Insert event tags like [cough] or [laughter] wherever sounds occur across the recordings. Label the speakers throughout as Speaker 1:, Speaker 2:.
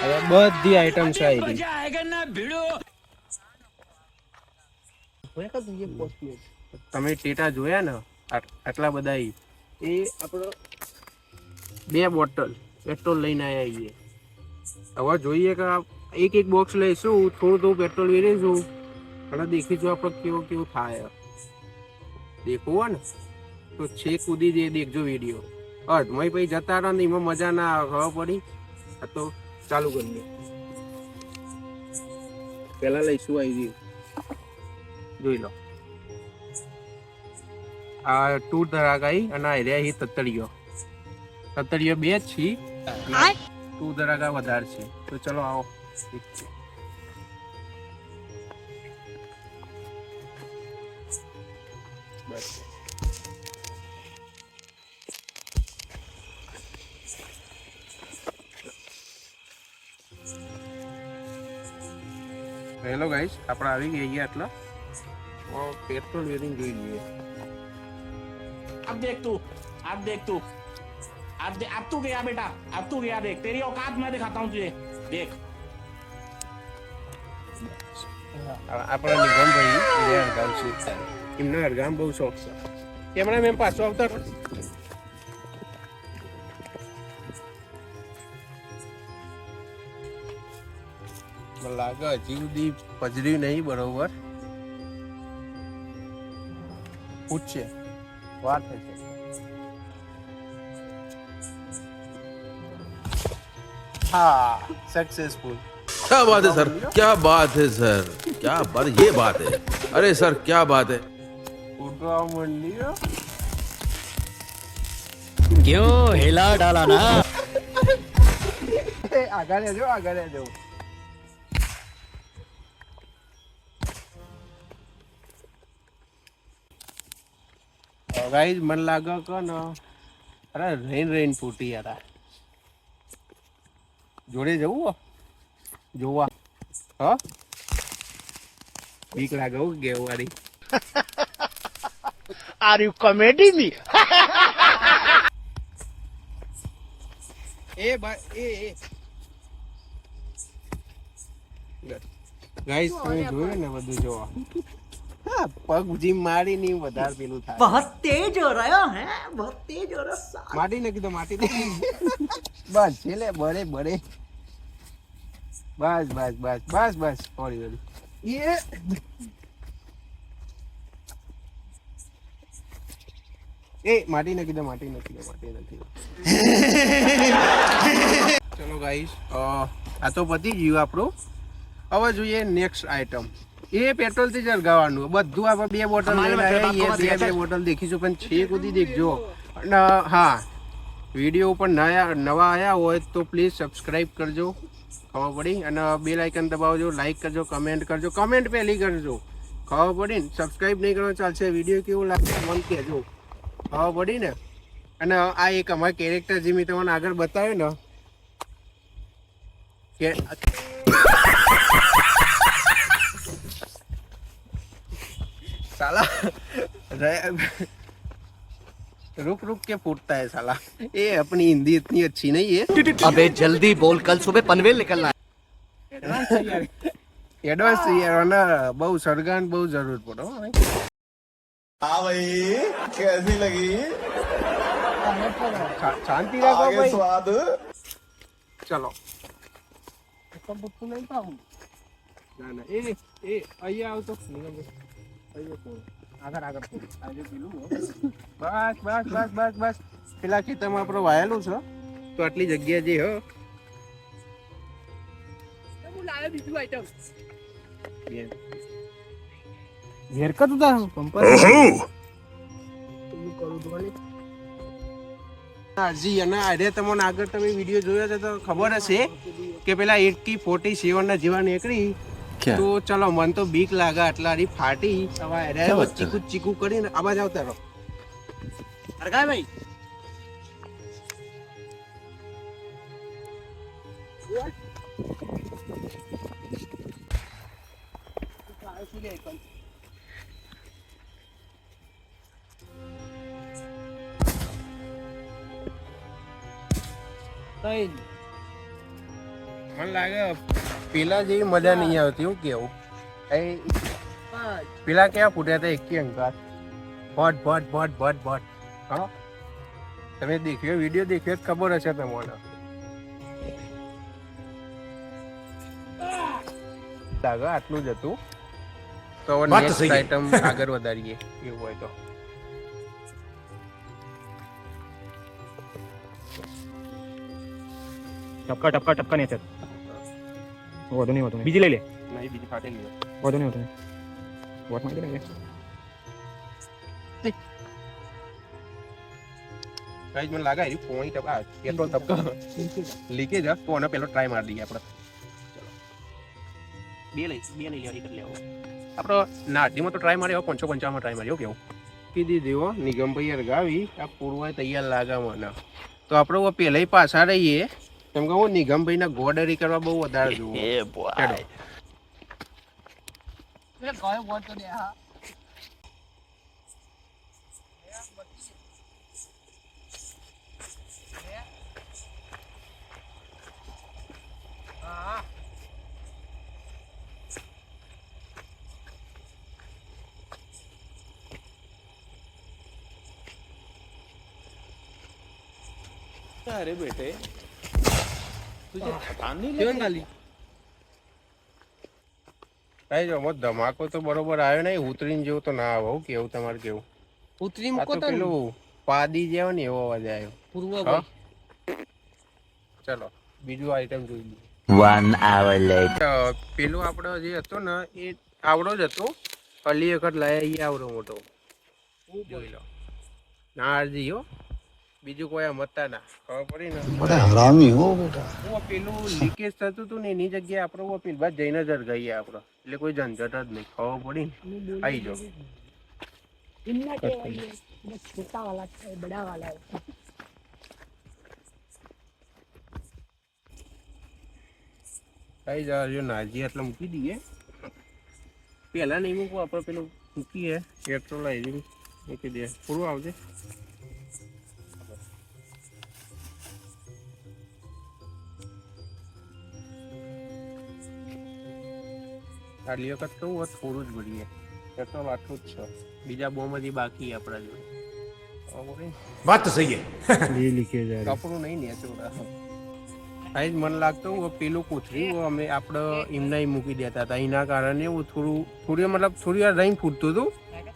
Speaker 1: હવે બધી આઈટમ છે આવી તમે ટેટા જોયા ને? આટલા બધા એ આપણો બે બોટલ પેટ્રોલ લઈને આવ્યા છીએ. હવે જોઈએ કે એક એક બોક્સ લઈશું, થોડું થોડું પેટ્રોલ વેરીશું, અને દેખીશું આપણે કેવો કેવો થાય. દેખવું હોય ને? તો છેક કૂદી દે દેખજો વીડિયો અધમય પછી જતા રહો ને, એમાં મજા ના આવે, ખબર પડી? આ તો ચાલુ કરી દે. પહેલા લઈશું આવી ગયું? જોઈ લો. આ ટુ ધરાગાઈ અને આ રહ્યા તતડીઓ. તતડીયો બે જ છી. ટુ ધરાગા વધારે છે. તો ચલો આવો. હેલો ગાઈસ આપણે આવી ગયા છીએ આટલા પેટ્રોલ વેરિંગ જોઈ લઈએ
Speaker 2: अब देख तू अब देख तू अब दे, अब तू गया बेटा अब तू गया देख तेरी औकात मैं दिखाता हूँ तुझे देख
Speaker 1: આ- આપણા નિગમભાઈ એ હરગામ છે એમને હરગામ બહુ શોખ છે કેમેરા મેં પાછો આવતા લાગે હજી સુધી પજર્યું નહીં બરોબર પૂછશે વાર થશે હા સક્સેસફુલ
Speaker 3: क्या बात है सर क्या बात है सर क्या बात ये बात है अरे सर क्या बात है
Speaker 1: ઉડવા મંડ્યો
Speaker 4: क्यों हिला डाला ना [laughs]
Speaker 1: એ આગળ રહેજો આગળ ગાઈઝ મને લાગે કે ને. અરે રેન રેન ફૂટી યાર જોડે જવું જોવા. હ? બીક લાગે હું ગેવારી
Speaker 4: આર યુ કોમેડી મી
Speaker 1: એ ભાઈ એ એ. ગાઈસ તમે જોયું ને બધું જોવા? હા પગ જીમ મારી ની વધારે પેલું થાય
Speaker 5: बहुत तेज हो रहा है बहुत तेज हो रहा है
Speaker 1: માટી નાખી દો માટી નાખી બસ છેલ્લે બળે બળે બસ બસ બસ બસ બસ સોરી સોરી એ એ માટી નાખી દો માટી નાખી દો માટી નાખી દો ચલો ગાઈસ આ તો પતી ગયું આપણું હવે જોઈએ નેક્સ્ટ આઈટમ એ પેટ્રોલથી જળગાવવાનું બધું આપણે બે બોટલ. બે બે બોટલ દેખીશું પણ છે કુદી દેખજો. અને હા વીડિયો ઉપર નયા નવા આવ્યા હોય તો પ્લીઝ સબસ્ક્રાઇબ કરજો ખબર પડી? અને બેલ આઇકન દબાવજો લાઈક કરજો કમેન્ટ કરજો કમેન્ટ પહેલી કરજો. ખબર પડી ને? સબસ્ક્રાઇબ નહીં કરો ચાલશે. વીડિયો કેવો લાગશે મને કહેજો. ખબર પડી ને? અને આ એક અમારા કેરેક્ટર જે મેં તમને આગળ બતાવ્યો ને કે साला रे- रुक रुक के फूटता है साला ये अपनी हिंदी इतनी अच्छी नहीं है
Speaker 4: अबे जल्दी बोल कल सुबह पनवेल निकलना
Speaker 1: એડવાન્સ યાર અને બહુ સરગાન બહુ જરૂર પડે હો ભાઈ.
Speaker 6: हाँ भाई कैसी लगी
Speaker 1: શા- શાંતિ રાખો
Speaker 6: आगे
Speaker 1: ભાઈ
Speaker 6: स्वाद
Speaker 1: ચલો ના ના એ એ અહીંયા આવતો નિગમભાઈ. અહીંયા કોણ? આગળ આગળ. બસ બસ બસ બસ બસ. પેલા ખેતરમાં આપણે વાયેલું છે. તો આટલી જગ્યા જે હો. ઘેર કતું તા પંપર. હજી અને આજે તમને આગળ તમે વીડિયો જોયો છે તો ખબર હશે કે પેલા એટી ફોર્ટી સેવન ના જેવા નીકળી. ક્યાં તો ચલો મન તો બીક લાગે આટલાની ફાટી. તમારે હેરે ચીકુ ચીકુ કરીને આમાં જ આવતા રહો
Speaker 4: હરગાય ભાઈ
Speaker 1: મને લાગે પેલા જેવી મજા નહીં આવતી હું કેવું? એ પેલા કેવા ફૂટ્યા હતા? એકી અંકાર ભટ ભટ ભટ ભટ ભટ. હા? તમે દેખ્યો વીડિયો દેખ્યો ખબર હશે તમને. લાગે આટલું જ હતું. તો
Speaker 3: હવે
Speaker 1: નેક્સ્ટ આઈટમ આગળ વધારીએ. એવું હોય તો.
Speaker 7: ટપકા ટપકા ટપકા નહીં વધુ નહીં વધુ બીજી લઈ લે.
Speaker 1: નહીં બીજી ફાટેલી
Speaker 7: વધુ નહીં વધુ નહીં. વોટ માંગી લે
Speaker 1: ગાઈઝ મને લાગે એ પોણી ટકા પેટ્રોલ ટપકા. લીકેજ હે? તો પેલો ટ્રાય મારી દઈએ આપણે. બે લઈ બે લઈ લેવા એક લેવો આપણો નાટીમાં તો ટ્રાય માર્યો પંચો પંચાવનમાં ટ્રાય માર્યો કેવું? કીધી દેવો નિગમભાઈ અરગાવી આ પૂર્વ તૈયાર લાગે મને તો આપણે પેલા પાછા રહીએ. કેમ કે હું નિગમભાઈ ના ગોડરી કરવા બહુ વધારે જોઉં એ
Speaker 2: બોય એટલે અરે બેટે तुझे थकान नहीं
Speaker 1: કેવું ચાલી કઈ જો મોત ધમાકો તો બરોબર આવ્યો નહીં ઉતરીને જેવું તો ના આવે હો, કેવું તમારે કેવું
Speaker 8: ઉતરી
Speaker 1: આ
Speaker 8: મૂકો
Speaker 1: તો
Speaker 8: તો ને.
Speaker 1: પેલું પાદી જેવો ને એવો અવાજ આવ્યો
Speaker 8: પૂર્વ
Speaker 1: હા?
Speaker 8: ભાઈ.
Speaker 1: ચલો બીજું આઈટમ જોઈ લઈએ
Speaker 4: One hour later.
Speaker 1: અ, પેલું આપણો જે હતો ને એ આવડો જ હતો અલી વખત લાયા એ આવડો મોટો જોઈ લો ના અરજી હો બીજું કોઈ આમ હતા ના. ખબર પડી ને?
Speaker 6: બધા હરામી હો બેટા.
Speaker 1: હું પેલું લીકેજ થતું હતું ને એની જગ્યાએ આપણો હું પેલી બાદ જઈને જ ગઈએ આપણો. એટલે કોઈ ઝંઝટ જ નહીં. ખબર પડી આવી જો નાજી એટલે મૂકી દઈએ. પહેલાં નહીં મૂકવું આપડે પેલું મૂકીએ. પેટ્રોલ આવી મૂકી દઈએ. પૂરું આવજે. આ લિયાકત કેવું થોડું જ ભરીએ પેટ્રોલ આટલું જ છે. બીજા બહુ બધી બાકી આપણા જોડે.
Speaker 3: વાત તો સહી
Speaker 7: હે. લીકેજ
Speaker 1: કપડું નહીં ને છોકરા સાહેબ મને લાગતું હું પેલું કોથળ્યું અમે આપણે એમને મૂકી દેતા હતા. એના કારણે હું થોડું થોડી મતલબ થોડી વાર રહી ફૂટતું હતું.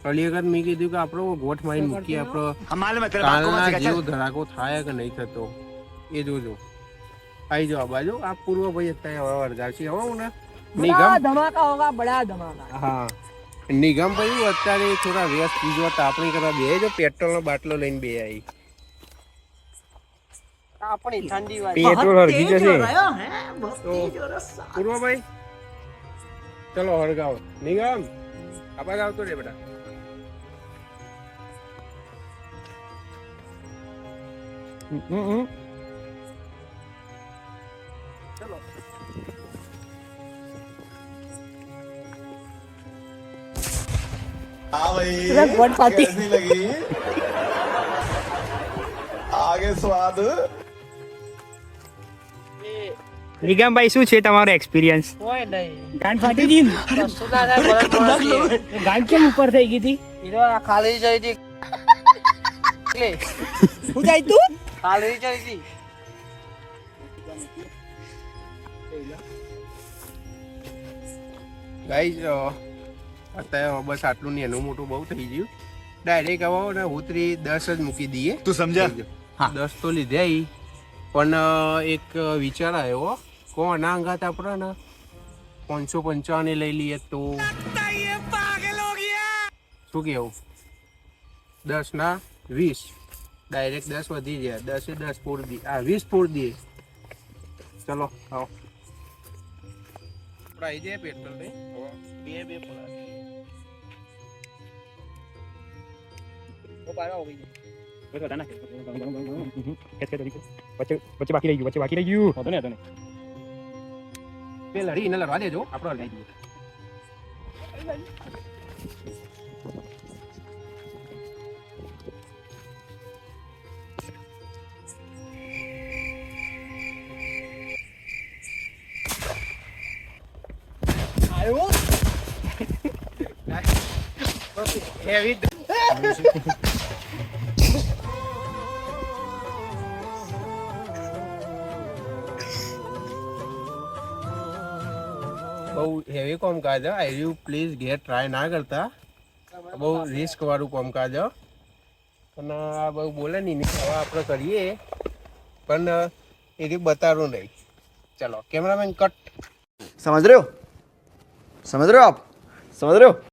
Speaker 1: પહેલી વખત મેં કીધું કે આપણો ગોઠ મારી મૂકીએ આપણો કાલના જેવો ધડાકો થાય કે નહીં થતો એ જોજો. આવી જાઓ આ બાજુ. આ પૂર્વ ભાઈ અત્યારે વળગાવ છે હવે હું ને નિગમ?
Speaker 8: ધમાકા હોગા બડા ધમાકા.
Speaker 1: હા. નિગમ ભાઈ અત્યારે થોડા વ્યસ્ત. બીજો તાપણી કરતા બે જો પેટ્રોલનો બાટલો લઈને બે આવી
Speaker 8: તાપણી ઠંડી વાત
Speaker 7: પેટ્રોલ હરગી જશે.
Speaker 5: પૂર્વ
Speaker 1: ભાઈ ચલો હળગાવો. નિગમ આબાજ આવતો રે બેટા.
Speaker 7: ચલો.
Speaker 6: हाँ भाई कैसी लगी आगे स्वाद
Speaker 7: નિગમભાઈ શું છે તમારો એક્સપિરિયન્સ
Speaker 8: કોઈ નહીં
Speaker 7: ગાંઠ ફાટી ગઈ ને?
Speaker 8: કશું ના થાય, બરફ બરફ છે.
Speaker 7: ગાંઠ કેમ ઉપર થઈ ગઈ હતી
Speaker 8: હીરો આ ખાલી જઈ હતી એટલે
Speaker 7: શું જાય તું
Speaker 8: ખાલી જઈ હતી
Speaker 1: ગાઈઝ અત્યારે બસ આટલું નહીં એનું મોટું બહુ થઈ ગયું. ડાયરેક્ટ આવો ને ઉતરી દસ જ મૂકી દઈએ.
Speaker 6: તું સમજા?
Speaker 1: દસ તો લીધે પણ એક વિચાર આવ્યો કોણ અંગાત આપણા પાંચસો પંચાવને લઈ લઈએ તો? શું કેવું દસ ના વીસ. ડાયરેક્ટ દસ વધી ગયા. દસે દસ પૂર દે. આ વીસ પૂર દે. ચલો આવો. પ્રાઇઝ એ પેટ્રોલ બે બે પૂરા
Speaker 7: વચ્ચે બાકી રહી ગયું વચ્ચે બાકી રહી ગયું હતો ને હતો ને
Speaker 1: પેલા ને લડવા દેજો આપણો લઈ ગયો Heavy. [laughs] બહુ હેવી કોમ કોમકાજ આઈ યુ પ્લીઝ ઘેર ટ્રાય ના કરતા. બહુ રિસ્કવાળું કોમકાજ અને આ બહુ બોલે નહીં હવે આપણે કરીએ. પણ, એથી બતાડું નહીં. ચલો, કેમેરામેન કટ
Speaker 9: સમજ રહ્યો? સમજ રહ્યો આપ? સમજ રહ્યો?